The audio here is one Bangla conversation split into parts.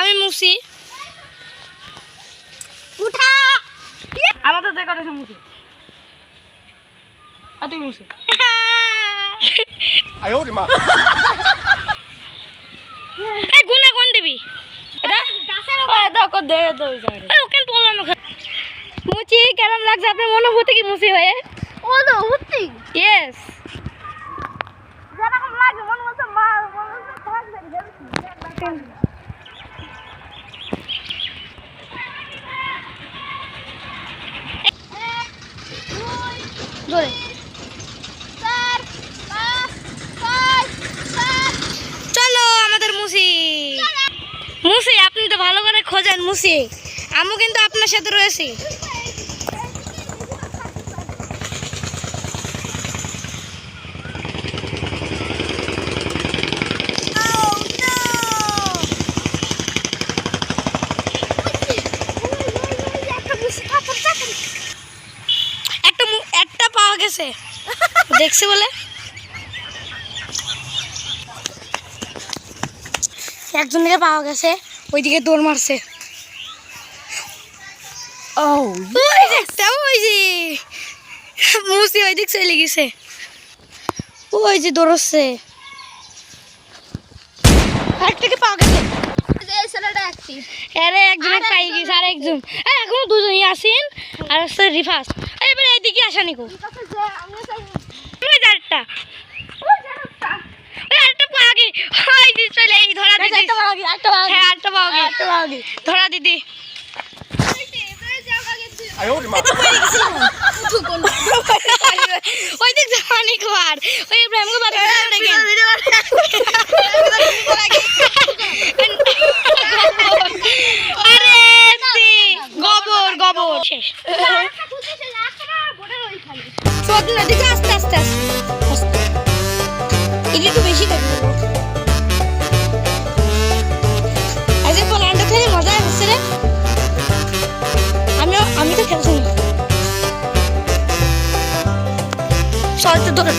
আমি মুসি দেখে কোন দিবি মুচি কেমন লাগছে? আপনার অনুভূতি কি মুচি হয়ে? অনুভূতি ইয়েস চলো আমাদের মুসি। মুসি আপনি তো ভালো করে খোঁজেন মুসি। আমি কিন্তু আপনার সাথে রয়েছি একটা বুঝি কাপড় চাকরি একটা মু- একটা পাওয়া গেছে দেখছি বলে। একজনকে পাওয়া গেছে ওইদিকে দৌড় মারছে। ওই দেখতে ওই যে মুসি ওই দিক চলে গেছে। ওই যে দৌড়চ্ছে। আরেকটাকে পাওয়া গেছে। আরে একজন পাই গেছে আর একজন। এখনও দুজনই আছেন আর হচ্ছে রিফাস এবারে এইদিকে আসা নিকো। আরেকটা হ্যাঁ, ধরা দিদি। ওই দেখ জানি কোয়ার ওই ইব্রাহিমকে বাদ রেখে শেষ। না দিকে আস্তে আস্তে আস্তে। এটা একটু বেশি দেখব আজকে পোল্যান্ডে খেলে মজা হচ্ছে রে। আমিও আমি তো খেলছি। না সরতে ধরে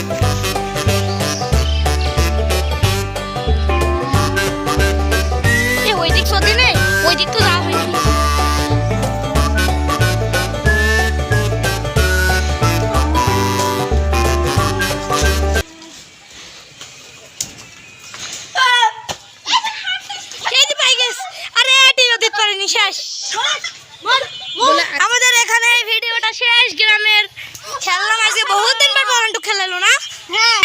আমাদের এখানে এই ভিডিওটা শেষ গ্রামের খেললাম আজকে বহুত দিন পর পরন্টু খেলালো না? হ্যাঁ।